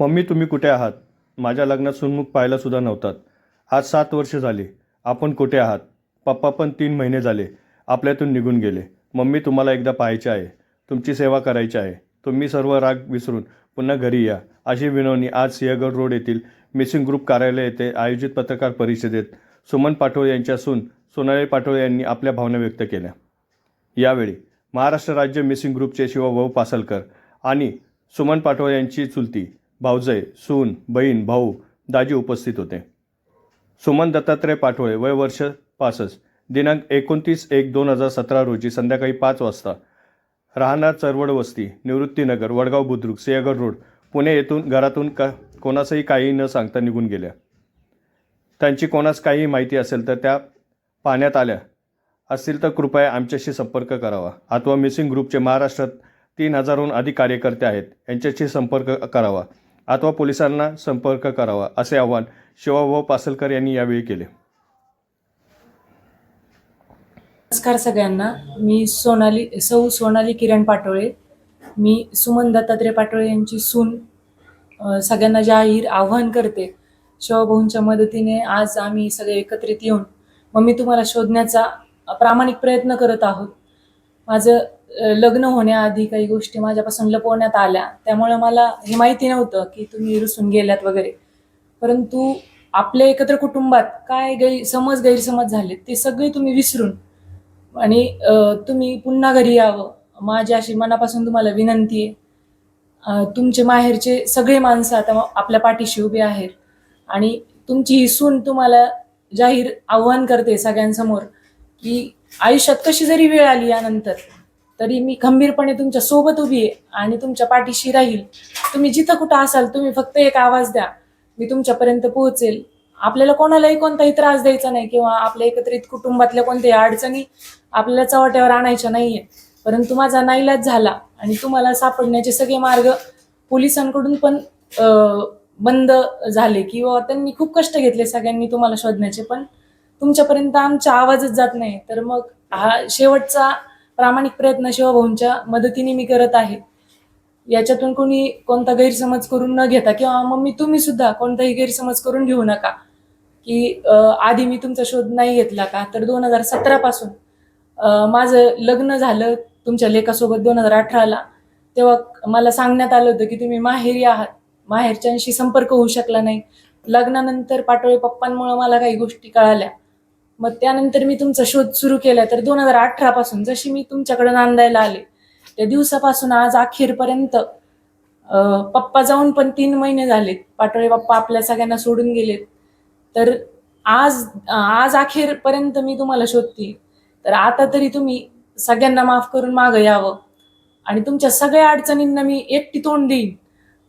Mummy तुम्ही कुठे आहात? माझ्या लग्नात सुनमुख पाहायलासुद्धा नव्हतात. आज सात वर्ष झाली. आपण कुठे आहात? पप्पा पण तीन महिने झाले. आपल्यातून निघून गेले. मम्मी तुम्हाला एकदा पाहायचे आहे. तुमची सेवा करायची आहे. तुम्ही सर्व राग विसरून पुन्हा घरी या. अशी विनवणी आज सिंहगड रोड येथील मिसिंग ग्रुप कार्यालय येथे आयोजित पत्रकार परिषदेत सुमन पाठोळे यांच्या सून सोनाली पाटोळे यांनी आपल्या भावना व्यक्त केल्या. यावेळी महाराष्ट्र राज्य मिसिंग ग्रुपचे शिवाभाऊ पासलकर आणि सुमन पाटोळे यांची चुलती भाऊजय सून बहीण भाऊ दाजी उपस्थित होते. सुमन दत्तात्रय पाटोळे वय वर्ष पासष्ट. दिनांक एकोणतीस एक दोन हजार सतरा रोजी संध्याकाळी पाच वाजता राहणार चरवड वस्ती निवृत्तीनगर वडगाव बुद्रुक सिंहगड रोड पुणे येथून घरातून का कोणासही काही न सांगता निघून गेल्या. त्यांची कोणास काहीही माहिती असेल तर त्या पाहण्यात आल्या. असतील तर कृपया आमच्याशी संपर्क करावा. अथवा मिसिंग ग्रुपचे महाराष्ट्रात तीन हजारहून अधिक कार्यकर्ते आहेत. यांच्याशी संपर्क करावा. अथवा पोलिसांना संपर्क करावा असे आवाहन शिवाभाऊ पासलकर यांनी यावेळी केले. नमस्कार सगळ्यांना. मी सोनाली सौ सोनाली किरण पाटोळे. मी सुमन दत्तात्रय पाटोळे यांची सून सगळ्यांना जाहीर आव्हान करते. शिवभाऊंच्या मदतीने आज आम्ही सगळे एकत्रित येऊन मम्मी तुम्हाला शोधण्याचा प्रामाणिक प्रयत्न करत आहोत. माझं लग्न होण्याआधी काही गोष्टी माझ्यापासून लपवण्यात आल्या. त्यामुळे मला हे माहिती नव्हतं की तुम्ही रुसून गेल्यात वगैरे. परंतु आपल्या एकत्र कुटुंबात काय गैर समज गैरसमज झाले ते सगळे तुम्ही विसरून आणि तुम्ही पुन्हा घरी यावं. माझी अशी मनापासून तुम्हाला विनंती आहे. तुमचे माहेरचे सगळे माणसं आता आपल्या पाठीशी उभे आहेत आणि तुमची ही सून तुम्हाला जाहीर आव्हान करते सगळ्यांसमोर की आयुष्यात कशी जरी वेळ आली यानंतर तरी मी खंबीरपणे तुमच्यासोबत उभी आहे आणि तुमच्या पाठीशी राहील. तुम्ही जिथं कुठं असाल तुम्ही फक्त एक आवाज द्या. मी तुमच्यापर्यंत पोहोचेल. आपल्याला कोणालाही कोणताही त्रास द्यायचा नाही किंवा आपल्या एकत्रित कुटुंबातल्या कोणत्याही अडचणी आपल्याला चव्हाट्यावर आणायच्या नाहीये. परंतु माझा नाईलाज झाला आणि तुम्हाला सापडण्याचे सगळे मार्ग पोलिसांकडून पण बंद झाले किंवा त्यांनी खूप कष्ट घेतले सगळ्यांनी तुम्हाला शोधण्याचे. पण तुमच्यापर्यंत आमचा आवाजच जात नाही. तर मग हा शेवटचा प्रामाणिक प्रयत्न शिवभाऊंच्या मदतीने मी करत आहे. याच्यातून कोणी कोणता गैरसमज करून न घेता किंवा मम्मी तुम्ही सुद्धा कोणताही गैरसमज करून घेऊ नका. की आधी मी तुमचा शोध नाही घेतला का? तर दोन हजार सतरापासून माझं लग्न झालं तुमच्या लेखासोबत दोन हजार अठराला. तेव्हा मला सांगण्यात आलं होतं की तुम्ही माहेरी आहात. माहेरच्यांशी संपर्क होऊ शकला नाही. लग्नानंतर पाटोळे पप्पांमुळे मला काही गोष्टी कळाल्या. मग त्यानंतर मी तुमचा शोध सुरू केला तर दोन हजार अठरा पासून जशी मी तुमच्याकडे नांदायला आले त्या दिवसापासून आज अखेरपर्यंत पप्पा जाऊन पण तीन महिने झालेत. पाटोळे पप्पा आपल्या सगळ्यांना सोडून गेलेत. तर आज आज अखेरपर्यंत मी तुम्हाला शोधते तर आता तरी तुम्ही सगळ्यांना माफ करून मागं यावं. आणि तुमच्या सगळ्या अडचणींना मी एकटी तोंड देईन.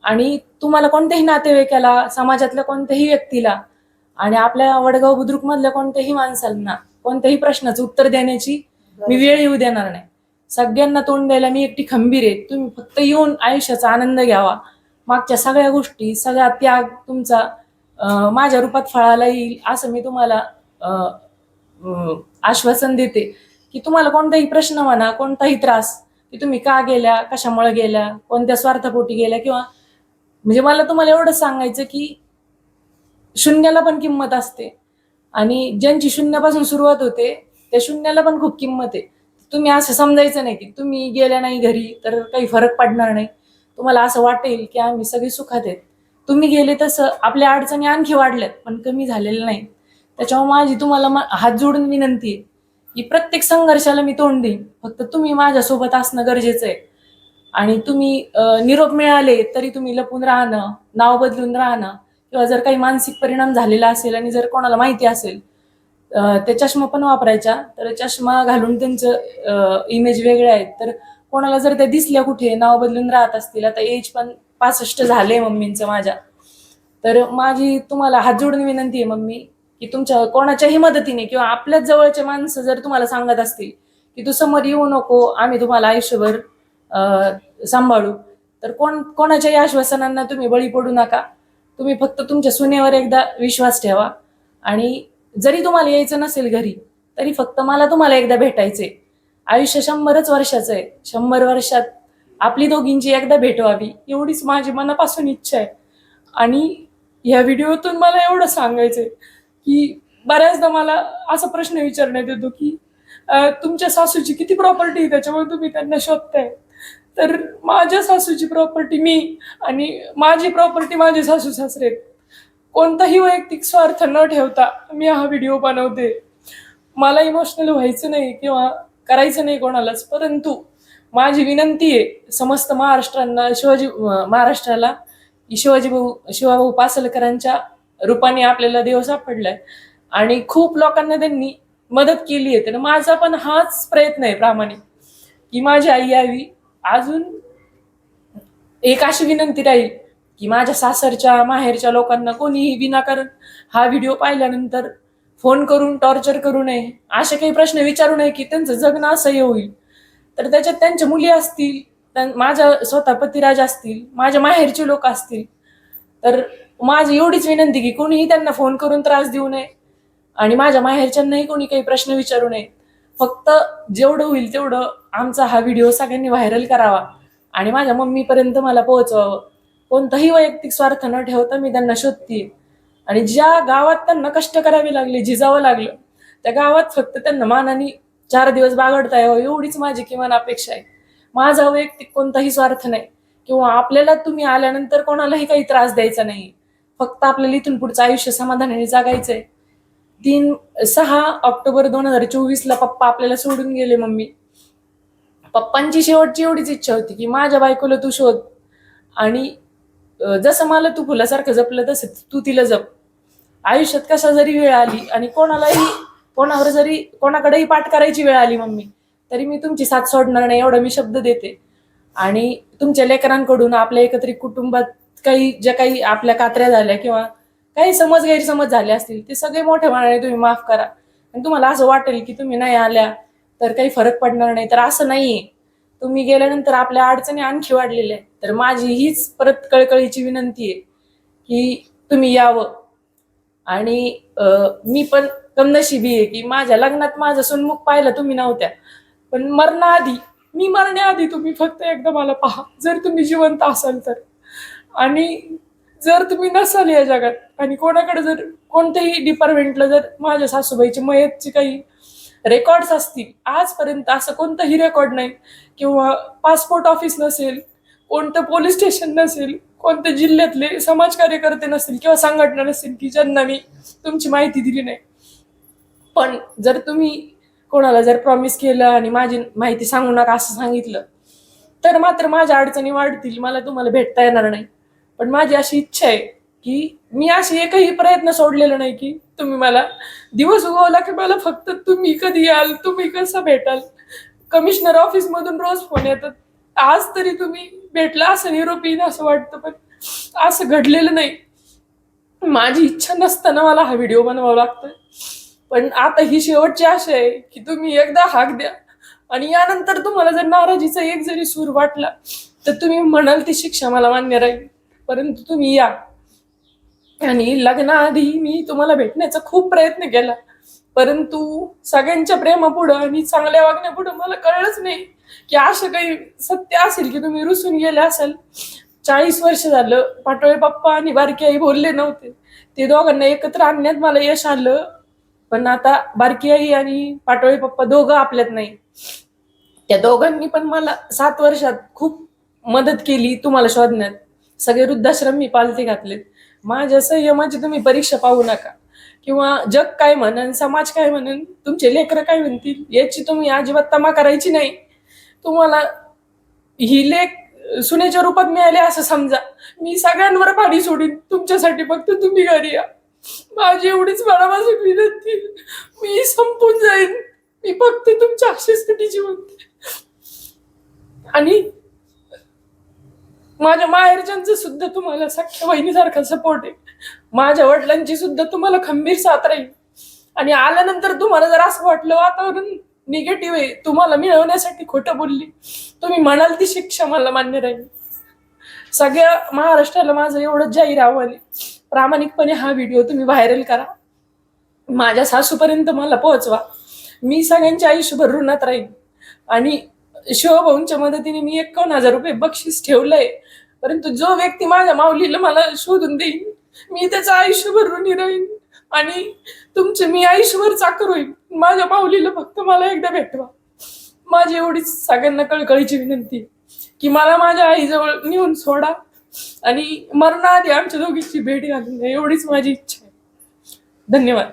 आणि तुम्हाला कोणत्याही नातेवाईकाला समाजातल्या कोणत्याही व्यक्तीला आणि आपल्या वडगाव बुद्रुक मधल्या कोणत्याही माणसांना कोणत्याही प्रश्नाचं उत्तर देण्याची मी वेळ येऊ देणार नाही. सगळ्यांना तोंड द्यायला मी एकटी खंबीर आहे. तुम्ही फक्त येऊन आयुष्याचा आनंद घ्यावा. मागच्या सगळ्या गोष्टी सगळा त्याग तुमचा माझ्या रूपात फळाला येईल असं मी तुम्हाला आश्वासन देते की तुम्हाला कोणताही प्रश्न म्हणा कोणताही त्रास की तुम्ही का गेल्या कशामुळे गेल्या कोणत्या स्वार्थापोटी गेल्या किंवा म्हणजे मला तुम्हाला एवढं सांगायचं की शून्याला पण किंमत असते. आणि ज्यांची शून्यापासून सुरुवात होते त्या शून्याला पण खूप किंमत आहे. तुम्ही असं समजायचं नाही की तुम्ही गेल्या नाही घरी तर काही फरक पडणार नाही. तुम्हाला असं वाटेल की आम्ही सगळे सुखात आहेत. तुम्ही गेले तसं आपल्या अडचणी आणखी वाढल्यात पण कमी झालेल्या नाही त्याच्यामुळे माझी तुम्हाला हात जोडून विनंती आहे की प्रत्येक संघर्षाला मी तोंड देईन. फक्त तुम्ही माझ्यासोबत असणं गरजेचं आहे. आणि तुम्ही निरोप मिळाले तरी तुम्ही लपून राहणं नाव बदलून राहणं किंवा जर काही मानसिक परिणाम झालेला असेल आणि जर कोणाला माहिती असेल ते चष्मा पण वापरायच्या तर चष्मा घालून त्यांचं इमेज वेगळे आहेत. तर कोणाला जर त्या दिसल्या कुठे नाव बदलून राहत असतील आता एज पण पासष्ट झाले मम्मींचं माझ्या. तर माझी तुम्हाला हात जोडून विनंती आहे मम्मी की तुमच्या कोणाच्याही मदतीने किंवा आपल्याच जवळचे माणसं जर तुम्हाला सांगत असतील की तू समोर येऊ नको आम्ही तुम्हाला आयुष्यभर सांभाळू. तर कोण कोणाच्याही आश्वासनांना तुम्ही बळी पडू नका. तुम्ही फक्त तुमच्या सुनेवर एकदा विश्वास ठेवा. आणि जरी तुम्हाला यायचं नसेल घरी तरी फक्त मला तुम्हाला एकदा भेटायचे आयुष्य शंभरच वर्षाचं आहे शंभर वर्षात आपली दोघींची एकदा भेट व्हावी एवढीच माझी मनापासून इच्छा आहे. आणि ह्या व्हिडिओतून मला एवढं आहे की बऱ्याचदा मला असा प्रश्न विचारण्यात येतो की तुमच्या सासूची किती प्रॉपर्टी आहे? त्याच्यामुळे तुम्ही त्यांना शोधताय. तर माझ्या सासूची प्रॉपर्टी मी आणि माझी प्रॉपर्टी माझे सासू सासरे आहेत. कोणताही वैयक्तिक स्वार्थ न ठेवता मी हा व्हिडिओ बनवते. मला इमोशनल व्हायचं नाही किंवा करायचं नाही कोणालाच परंतु माझी विनंती आहे समस्त महाराष्ट्रांना शिवाजी महाराष्ट्राला शिवाजी भाऊ शिवाभाऊ पासलकरांच्या रूपाने आपल्याला देव सापडलाय. आणि खूप लोकांना त्यांनी मदत केली आहे. तर माझा पण हाच प्रयत्न आहे प्रामाणिक. की माझी आई यावी. अजून एक अशी विनंती राहील की माझ्या सासरच्या माहेरच्या लोकांना कोणीही विनाकारण हा व्हिडिओ पाहिल्यानंतर फोन करून टॉर्चर करू नये. असे काही प्रश्न विचारू नये की त्यांचं जगणं असह्य होईल. तर त्याच्यात त्यांच्या मुली असतील माझ्या स्वतः पतिराज असतील माझ्या माहेरचे लोक असतील. तर माझी एवढीच विनंती की कोणीही त्यांना फोन करून त्रास देऊ नये. आणि माझ्या माहेरच्यांनाही कोणी काही प्रश्न विचारू नये. फक्त जेवढं होईल तेवढं आमचा हा व्हिडिओ सगळ्यांनी व्हायरल करावा आणि माझ्या मम्मीपर्यंत मला पोहोचवावं. कोणताही वैयक्तिक स्वार्थ न ठेवता मी त्यांना शोधते आणि ज्या गावात त्यांना कष्ट करावे लागले झिजावं लागलं त्या गावात फक्त त्यांना मानाने चार दिवस बागडता यावं एवढीच माझी किमान अपेक्षा आहे. माझा वैयक्तिक कोणताही स्वार्थ नाही किंवा आपल्याला तुम्ही आल्यानंतर कोणालाही काही त्रास द्यायचा नाही. फक्त आपल्याला इथून पुढचं आयुष्य समाधानाने जगायचंय. तीन सहा ऑक्टोबर दोन हजार चोवीसला पप्पा आपल्याला सोडून गेले मम्मी. पप्पांची शेवटची एवढीच इच्छा होती की माझ्या बायकोला तू शोध. आणि जसं मला तू फुलासारखं जपलं तसं तू तिला जप. आयुष्यात कशा जरी वेळ आली आणि कोणालाही कोणावर जरी कोणाकडेही पाठ करायची वेळ आली मम्मी तरी मी तुमची साथ सोडणार नाही एवढा मी शब्द देते. आणि तुमच्या लेकरांकडून आपल्या एकत्रित कुटुंबात काही ज्या काही आपल्या कात्र्या झाल्या किंवा काही समज गैरसमज झाले असतील ते सगळे मोठ्या मनाने तुम्ही माफ करा. आणि तुम्हाला असं वाटेल की तुम्ही नाही आल्या तर काही फरक पडणार नाही. तर असं नाहीये. तुम्ही गेल्यानंतर आपल्या अडचणी आणखी वाढलेल्या आहेत. तर माझी हीच परत कळकळीची विनंती आहे की तुम्ही यावं. आणि मी पण कमनशिबी आहे की माझ्या लग्नात माझं सुनमुख पाहिलं तुम्ही नव्हत्या. पण मरणाआधी मी मरण्याआधी तुम्ही फक्त एकदा मला पहा. जर तुम्ही जिवंत असाल तर. आणि जर तुम्ही नसाल या जगात आणि कोणाकडे जर कोणत्याही डिपार्टमेंटला जर माझ्या सासूबाईची मयतची काही रेकॉर्ड्स असतील आजपर्यंत असं कोणतंही रेकॉर्ड नाही. किंवा पासपोर्ट ऑफिस नसेल कोणतं पोलीस स्टेशन नसेल कोणत्या जिल्ह्यातले समाज कार्यकर्ते नसतील किंवा संघटना नसतील की ज्यांना मी तुमची माहिती दिली नाही. पण जर तुम्ही कोणाला जर प्रॉमिस केलं आणि माझी माहिती सांगू नका असं सांगितलं तर मात्र माझ्या अडचणी वाढतील. मला तुम्हाला भेटता येणार नाही. पण माझी अशी इच्छा आहे की मी अशी एकही प्रयत्न सोडलेला नाही की तुम्ही मला दिवस उगवला की मला फक्त तुम्ही कधी याल तुम्ही कसं भेटाल? कमिशनर ऑफिस मधून रोज फोन येतात. आज तरी तुम्ही भेटला असं युरोपियन असं वाटतं पण असं घडलेलं नाही. माझी इच्छा नसताना मला हा व्हिडिओ बनवावा लागतोय. पण आता ही शेवटची आशा आहे की तुम्ही एकदा हाक द्या. आणि यानंतर तुम्हाला जर नाराजीचा एक जरी सूर वाटला तर तुम्ही म्हणाल ती शिक्षा मला मान्य राहील. परंतु तुम्ही या. आणि लग्नाआधी मी तुम्हाला भेटण्याचा खूप प्रयत्न केला. परंतु सगळ्यांच्या प्रेमापुढं आणि चांगल्या वागण्यापुढं मला कळलंच नाही की असं काही सत्य असेल की तुम्ही रुसून गेले असाल. चाळीस वर्ष झालं पाटोळे पप्पा आणि बारकी आई बोलले नव्हते. ते दोघांना एकत्र आणण्यात मला यश आलं. पण आता बारकी आई आणि पाटोळे पप्पा दोघं आपल्यात नाही. त्या दोघांनी पण मला सात वर्षात खूप मदत केली तुम्हाला शोधण्यात. सगळे वृद्धाश्रम मी पालथे घातलेत. माझ्या संयमाची तुम्ही परीक्षा पाहू नका. किंवा जग काय म्हणन समाज काय म्हणन तुमचे लेकरं काय म्हणतील याची तुम्ही अजिबात तमा करायची नाही. तुम्हाला ही लेख सुनेच्या रूपात मिळाले असं समजा. मी सगळ्यांवर पाणी सोडीन. तुमच्यासाठी फक्त तुम्ही घरी या. माझी एवढीच मनापासून विनंती. मी संपून जाईन. मी फक्त तुमच्या अक्षेसाठी जिवंत आणि माझ्या माहेरच्यांचं सुद्धा तुम्हाला सख्या बहिणीसारखा सपोर्ट आहे. माझ्या वडिलांची सुद्धा तुम्हाला खंबीर साथ राहील. आणि आल्यानंतर तुम्हाला जर असं वाटलं वातावरण निगेटिव्ह आहे तुम्हाला मिळवण्यासाठी खोटं बोलली तुम्ही म्हणाल ती शिक्षा मला मान्य राहील. सगळ्या महाराष्ट्राला माझं एवढं जाहीर आव्हान आहे. प्रामाणिकपणे हा व्हिडिओ तुम्ही व्हायरल करा. माझ्या सासूपर्यंत मला पोहोचवा. मी सगळ्यांच्या आयुष्यभर ऋणात राहीन. आणि शिवभाऊंच्या मदतीने मी एकावन्न हजार रुपये बक्षीस ठेवलंय. परंतु जो व्यक्ती माझ्या माऊलीला मला शोधून देईन मी त्याचं आयुष्यभर ऋणी राहीन आणि तुमचे मी आयुष्यभर चाकर होईन. माझ्या माऊलीला फक्त मला एकदा भेटवा. माझी एवढीच सगळ्यांना कळकळीची विनंती की मला माझ्या आईजवळ नेऊन सोडा आणि मरणाआधी आमच्या दोघीची भेट घालून एवढीच माझी इच्छा आहे. धन्यवाद.